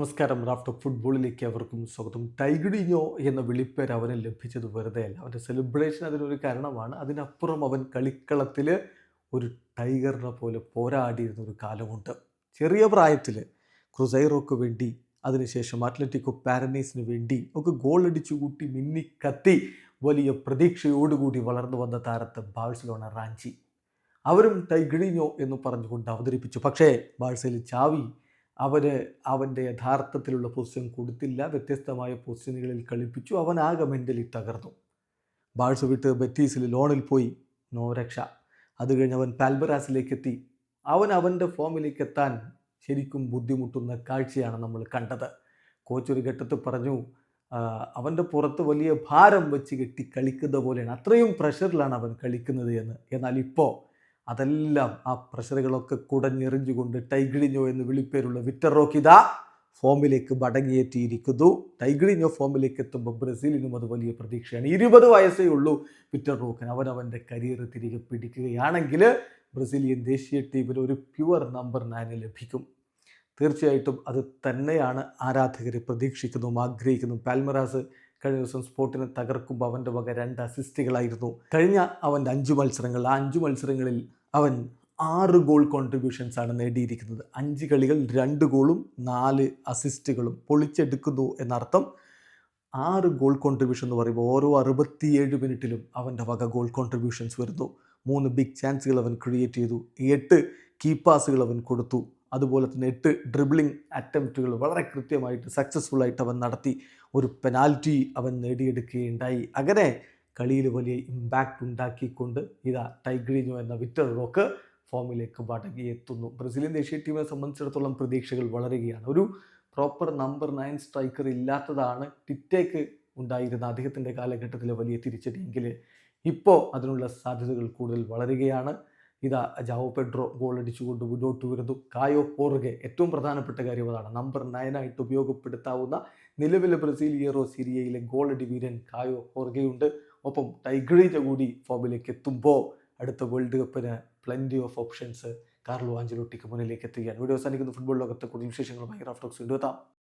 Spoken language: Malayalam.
നമസ്കാരം. റാഫ്റ്റർ ഫുട്ബോളിലേക്ക് അവർക്കും സ്വാഗതം. ടൈഗഡിഞ്ഞോ എന്ന വിളിപ്പേര് അവന് ലഭിച്ചത് വെറുതെ അല്ല അവന്റെ സെലിബ്രേഷൻ അതിനൊരു കാരണമാണ്. അതിനപ്പുറം അവൻ കളിക്കളത്തിൽ ഒരു ടൈഗറിനെ പോലെ പോരാടിയിരുന്ന ഒരു കാലമുണ്ട്. ചെറിയ പ്രായത്തിൽ ക്രുസൈറോക്ക് വേണ്ടി അതിനുശേഷം അത്ലറ്റിക്കോ പാരനൈസിന് വേണ്ടി ഒക്കെ ഗോൾ അടിച്ചു കൂട്ടി മിന്നി കത്തി വലിയ പ്രതീക്ഷയോടുകൂടി വളർന്നു വന്ന താരത്ത് ബാഴ്സലോണ റാഞ്ചി. അവരും ടൈഗഡിഞ്ഞോ എന്ന് പറഞ്ഞുകൊണ്ട് അവതരിപ്പിച്ചു. പക്ഷേ ബാഴ്സയിൽ ചാവി അവന് അവന്റെ യഥാർത്ഥത്തിലുള്ള പൊസിഷൻ കൊടുത്തില്ല. വ്യത്യസ്തമായ പൊസിഷനുകളിൽ കളിപ്പിച്ചു. അവൻ ആകെ മെന്റലി തകർന്നു. ബാഴ്സ വിട്ട് ബെറ്റീസിൽ ലോണിൽ പോയി. നോ രക്ഷ. അത് കഴിഞ്ഞ് അവൻ പാൽബറാസിലേക്ക് എത്തി അവൻ അവന്റെ ഫോമിലേക്ക് എത്താൻ ശരിക്കും ബുദ്ധിമുട്ടുന്ന കാഴ്ചയാണ് നമ്മൾ കണ്ടത്. കോച്ച് ഒരു ഘട്ടത്തിൽ പറഞ്ഞു അവന്റെ പുറത്ത് വലിയ ഭാരം വെച്ച് കെട്ടി കളിക്കുന്ന പോലെയാണ്. അത്രയും പ്രഷറിലാണ് അവൻ കളിക്കുന്നത് എന്ന്. എന്നാൽ ഇപ്പോൾ അതെല്ലാം ആ പ്രഷറുകളൊക്കെ കുടഞ്ഞെറിഞ്ഞുകൊണ്ട് ടൈഗ്രിഞ്ഞോ എന്ന് വിളിപ്പേരുള്ള വിക്ടർ റോക്കിത ഫോമിലേക്ക് മടങ്ങിയെത്തിയിരിക്കുന്നു ടൈഗ്രിഞ്ഞോ ഫോമിലേക്ക് എത്തുമ്പോൾ ബ്രസീലിനും അത് വലിയ പ്രതീക്ഷയാണ്. ഇരുപത് വയസ്സേ ഉള്ളൂ വിറ്റർ റോക്കിന്. അവനവന്റെ കരിയർ തിരികെ പിടിക്കുകയാണെങ്കിൽ ബ്രസീലിയൻ ദേശീയ ടീമിന് ഒരു പ്യുവർ നമ്പർ നയന് ലഭിക്കും. തീർച്ചയായിട്ടും അത് തന്നെയാണ് ആരാധകർ പ്രതീക്ഷിക്കുന്നതും ആഗ്രഹിക്കുന്നതും. പാൽമറാസ് കഴിഞ്ഞ ദിവസം സ്പോർട്ടിനെ തകർക്കുമ്പോൾ അവന്റെ വക രണ്ട് അസിസ്റ്റുകളായിരുന്നു കഴിഞ്ഞ അവന്റെ അഞ്ച് മത്സരങ്ങൾ ആ അഞ്ച് മത്സരങ്ങളിൽ അവൻ ആറ് ഗോൾ കോൺട്രിബ്യൂഷൻസ് ആണ് നേടിയിരിക്കുന്നത്. അഞ്ച് കളികൾ രണ്ട് ഗോളും നാല് അസിസ്റ്റുകളും പൊളിച്ചെടുക്കുന്നു എന്നർത്ഥം ആറ് ഗോൾ കോൺട്രിബ്യൂഷൻ എന്ന് പറയുമ്പോൾ ഓരോ അറുപത്തിയേഴ് മിനിറ്റിലും അവന്റെ വക ഗോൾ കോൺട്രിബ്യൂഷൻസ് വരുന്നു. മൂന്ന് ബിഗ് ചാൻസുകൾ അവൻ ക്രിയേറ്റ് ചെയ്തു. എട്ട് കീ പാസുകൾ അവൻ കൊടുത്തു. അതുപോലെ തന്നെ എട്ട് ഡ്രിബ്ലിംഗ് അറ്റംപ്റ്റുകൾ വളരെ കൃത്യമായിട്ട് സക്സസ്ഫുൾ ആയിട്ട് അവൻ നടത്തി. ഒരു പെനാൽറ്റി അവൻ നേടിയെടുക്കുകയുണ്ടായി. അങ്ങനെ കളിയിൽ വലിയ ഇമ്പാക്റ്റ് ഉണ്ടാക്കിക്കൊണ്ട് ഇതാ ടൈഗ്രീനോ എന്ന വിക്ടർ റോക്ക് ഫോമിലേക്ക് മടങ്ങി എത്തുന്നു. ബ്രസീലിയൻ ദേശീയ ടീമിനെ സംബന്ധിച്ചിടത്തോളം പ്രതീക്ഷകൾ വളരുകയാണ്. ഒരു പ്രോപ്പർ നമ്പർ നയൻ സ്ട്രൈക്കർ ഇല്ലാത്തതാണ് ടിറ്റേക്ക് ഉണ്ടായിരുന്ന അദ്ദേഹത്തിന്റെ കാലഘട്ടത്തിലെ വലിയ തിരിച്ചടിയെങ്കിൽ ഇപ്പോൾ അതിനുള്ള സാധ്യതകൾ കൂടുതൽ വളരുകയാണ്. ഇതാ ജാവോ പെഡ്രോ ഗോൾ അടിച്ചുകൊണ്ട് മുന്നോട്ട് വരുന്നു. കായോ പോറുകെ ഏറ്റവും പ്രധാനപ്പെട്ട കാര്യം അതാണ്. നമ്പർ നയനായിട്ട് ഉപയോഗപ്പെടുത്താവുന്ന നിലവിലെ ബ്രസീലിയറോ സിരിയയിലെ ഗോൾ അടി വീരൻ കായോ പോർഗയുണ്ട് ഒപ്പം ടൈഗ്രീജ കൂടി ഫോമിലേക്ക് എത്തുമ്പോൾ അടുത്ത വേൾഡ് കപ്പിന് പ്ലന്റി ഓഫ് ഓപ്ഷൻസ് കാർലോ ആഞ്ചലോട്ടിക്ക് മുന്നിലേക്ക് എത്തുകയാണ്. വീഡിയോ അവസാനിക്കുന്ന. ഫുട്ബോൾ ലോകത്തെ കൂടുതൽ വിശേഷങ്ങളുമായി റാഫ്റ്റോക്സ്. കൊണ്ടുവെത്താം